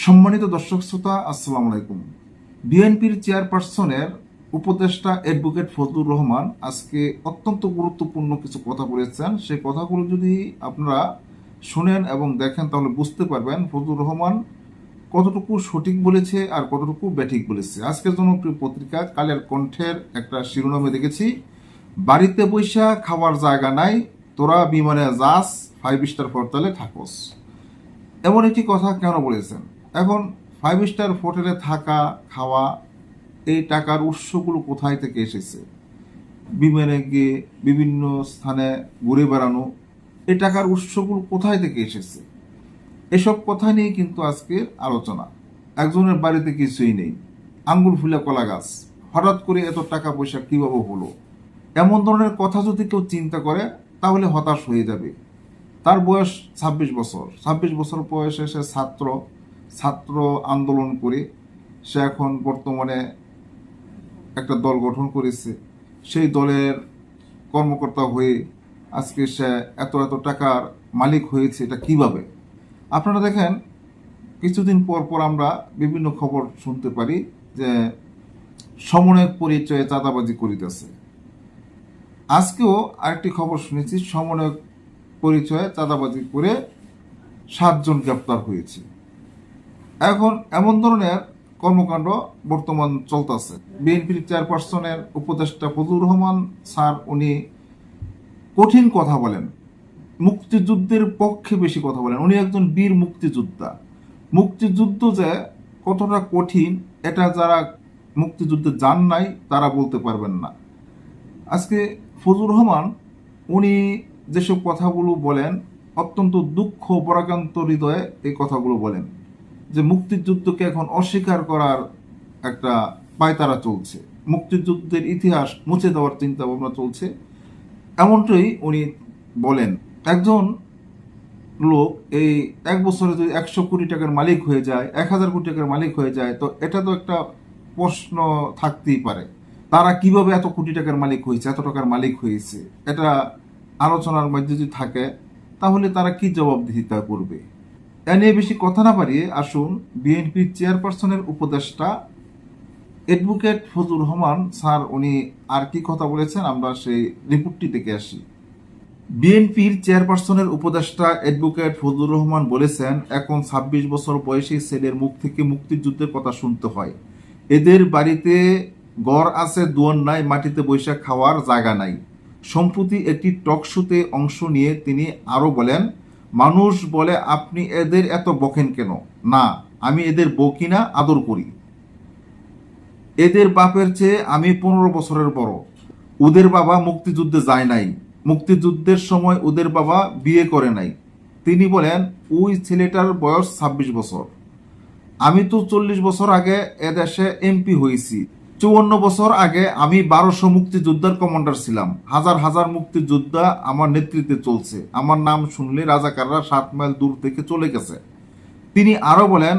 সম্মানিত দর্শক শ্রোতা, আসসালামু আলাইকুম। বিএনপির চেয়ারপারসনের উপদেষ্টা অ্যাডভোকেট ফজলুর রহমান আজকে অত্যন্ত গুরুত্বপূর্ণ কিছু কথা বলেছেন। সেই কথাগুলো যদি আপনারা শুনেন এবং দেখেন, তাহলে বুঝতে পারবেন ফজলুর রহমান কতটুকু সঠিক বলেছে আর কতটুকু ব্যাঠিক বলেছে। আজকের জনপ্রিয় পত্রিকা কালের কণ্ঠের একটা শিরোনামে দেখেছি, বাড়িতে বৈশা খাওয়ার জায়গা নাই, তোরা বিমানে যাস ফাইভ স্টার হরতালে থাকোস। এমন একটি কথা কেন বলেছেন? এখন ফাইভ স্টার হোটেলে থাকা, খাওয়া, এই টাকার উৎসগুলো কোথায় থেকে এসেছে? বিমানে গিয়ে বিভিন্ন স্থানে ঘুরে বেড়ানো, এই টাকার উৎসগুলো কোথায় থেকে এসেছে? এসব কথা নিয়ে কিন্তু আজকের আলোচনা। একজনের বাড়িতে কিছুই নেই। আঙ্গুল ফুলা কলা গাছ। হঠাৎ করে এত টাকা পয়সা কীভাবে হলো? এমন ধরনের কথা যদি কেউ চিন্তা করে, তাহলে হতাশ হয়ে যাবে। তার বয়স ছাব্বিশ বছর। ছাব্বিশ বছর বয়সে সে ছাত্র। ছাত্র আন্দোলন করে সে এখন বর্তমানে একটা দল গঠন করেছে। সেই দলের কর্মকর্তা হয়ে আজকে সে এত এত টাকার মালিক হয়েছে, এটা কীভাবে? আপনারা দেখেন, কিছুদিন পর পর আমরা বিভিন্ন খবর শুনতে পারি যে সমন্বয়ক পরিচয়ে চাঁদাবাজি করিতেছে। আজকেও আরেকটি খবর শুনেছি, সমন্বয়ক পরিচয়ে চাঁদাবাজি করে সাতজন গ্রেপ্তার হয়েছে। এখন এমন ধরনের কর্মকাণ্ড বর্তমান চলতেছে। বিএনপির চেয়ারপারসনের উপদেষ্টা ফজলুর রহমান স্যার, উনি কঠিন কথা বলেন। মুক্তিযুদ্ধের পক্ষে বেশি কথা বলেন। উনি একজন বীর মুক্তিযোদ্ধা। মুক্তিযুদ্ধ যে কতটা কঠিন, এটা যারা মুক্তিযুদ্ধে যান নাই, তারা বলতে পারবেন না। আজকে ফজুর রহমান, উনি যেসব কথাগুলো বলেন, অত্যন্ত দুঃখ, পরাকান্ত হৃদয়ে এই কথাগুলো বলেন। যে মুক্তিযুদ্ধকে এখন অস্বীকার করার একটা পায়তারা চলছে। মুক্তিযুদ্ধের ইতিহাস মুছে দেওয়ার চিন্তা ভাবনা চলছে। এমনটাই উনি বলেন। একজন লোক এই এক বছরে যদি একশো কোটি টাকার মালিক হয়ে যায়, এক হাজার কোটি টাকার মালিক হয়ে যায়, তো এটা তো একটা প্রশ্ন থাকতেই পারে। তারা কীভাবে এত কোটি টাকার মালিক হয়েছে, এত টাকার মালিক হয়েছে? এটা আলোচনার মধ্যে যদি থাকে, তাহলে তারা কি জবাবদিহিতা করবে? এ নিয়ে বেশি কথা না পারিয়ে আসুন বিএনপির চেয়ারপারসনের উপদেষ্টা অ্যাডভোকেট ফজুর রহমান। স্যার, উনি আর কি কথা বলেছেন? আমরা সেই রিপোর্টটি দেখে আসি। বিএনপির চেয়ারপারসনের উপদেষ্টা অ্যাডভোকেট ফজলুর রহমান বলেছেন, এখন ছাব্বিশ বছর বয়সী ছেলের মুখ থেকে মুক্তিযুদ্ধের কথা শুনতে হয়। এদের বাড়িতে গড় আছে, দুয়ার নাই, মাটিতে বৈশাখ খাওয়ার জায়গা নাই। সম্প্রতি একটি টক শোতে অংশ নিয়ে তিনি আরও বলেন মানুষ বলে, আপনি এদের এত বকেন কেন? না, আমি এদের বকি না, আদর করি। এদের বাপের চেয়ে আমি পনেরো বছরের বড়। ওদের বাবা মুক্তিযুদ্ধে যায় নাই। মুক্তিযুদ্ধের সময় ওদের বাবা বিয়ে করে নাই। তিনি বলেন, ওই ছেলেটার বয়স ছাব্বিশ বছর। আমি তো চল্লিশ বছর আগে এদেশে এমপি হয়েছি। চুয়ান্ন বছর আগে আমি বারোশো মুক্তিযোদ্ধার কমান্ডার ছিলাম। হাজার হাজার মুক্তিযোদ্ধা আমার নেতৃত্বে চলছে। আমার নাম শুনলে রাজাকাররা সাত মাইল দূর থেকে চলে গেছে। তিনি আরও বলেন,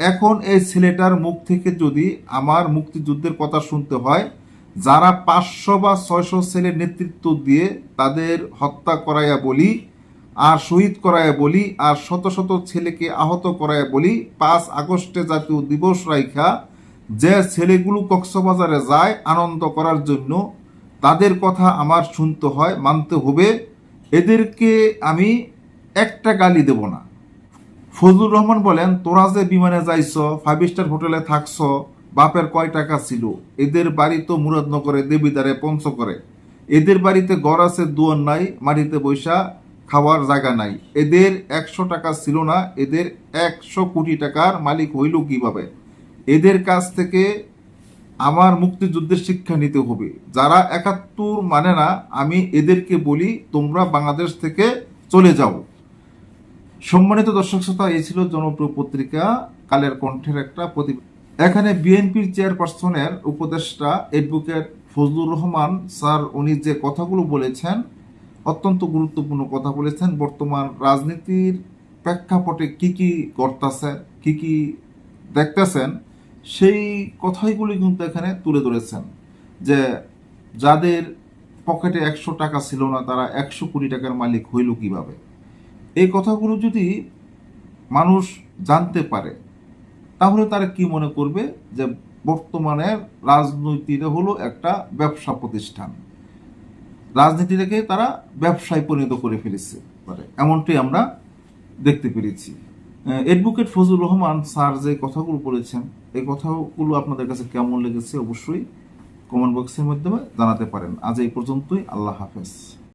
এখন এই ছেলেটার মুখ থেকে যদি আমার মুক্তিযুদ্ধের কথা শুনতে হয়, যারা পাঁচশো বা ছয়শো ছেলের নেতৃত্ব দিয়ে তাদের হত্যা করাইয়া বলি, আর শহীদ করাইয়া বলি, আর শত শত ছেলেকে আহত করাইয়া বলি, পাঁচ আগস্টে জাতীয় দিবস রাইখা যে ছেলেগুলো কক্সবাজারে যায় আনন্দ করার জন্য, তাদের কথা আমার শুনতে হয়, মানতে হবে, এদেরকে আমি একটা গালি দেব না। ফজলুর রহমান বলেন, তোরা যে বিমানে যাইছ ফাইভ স্টার হোটেলে থাকছ, বাপের কয় টাকা ছিল? এদের বাড়ি তো মুরাদনগরে পঞ্চ করে এদের বাড়িতে ঘর আছে, দুয়ার নাই, মাটিতে বৈশা খাওয়ার জায়গা নাই। এদের একশো টাকা ছিল না, এদের একশো কোটি টাকার মালিক হইল কীভাবে? এদের কাছ থেকে আমার মুক্তিযুদ্ধের শিক্ষা নিতে হবে। যারা একাত্তর মানে না, আমি এদেরকে বলি, তোমরা বাংলাদেশ থেকে চলে যাও। সম্মানিত দর্শক শ্রোতা, এই ছিল জনপ্রিয় পত্রিকা, কালের কণ্ঠের একটা প্রতিবেদন। এখানে বিএনপির চেয়ারপারসনের উপদেষ্টা অ্যাডভোকেট ফজলুর রহমান স্যার, উনি যে কথাগুলো বলেছেন, অত্যন্ত গুরুত্বপূর্ণ কথা বলেছেন। বর্তমান রাজনীতির প্রেক্ষাপটে কি কি করতেছে, কি কি দেখতেছেন সেই কথাইগুলি কিন্তু এখানে তুলে ধরেছেন যে যাদের পকেটে একশো টাকা ছিল না, তারা একশো কোটি টাকার মালিক হইল কীভাবে? এই কথাগুলো যদি মানুষ জানতে পারে, তাহলে তারা কি মনে করবে? যে বর্তমানের রাজনীতিটা হলো একটা ব্যবসা প্রতিষ্ঠান। রাজনীতিটাকে তারা ব্যবসায় পরিণত করে ফেলেছে মানে এমনটাই আমরা দেখতে পেরেছি। অ্যাডভোকেট ফজলুর রহমান স্যার যে কথাগুলো বলেছেন, এই কথাগুলো আপনাদের কাছে কেমন লেগেছে অবশ্যই কমেন্ট বক্সের মাধ্যমে জানাতে পারেন। আজ এই পর্যন্তই, আল্লাহ হাফেজ।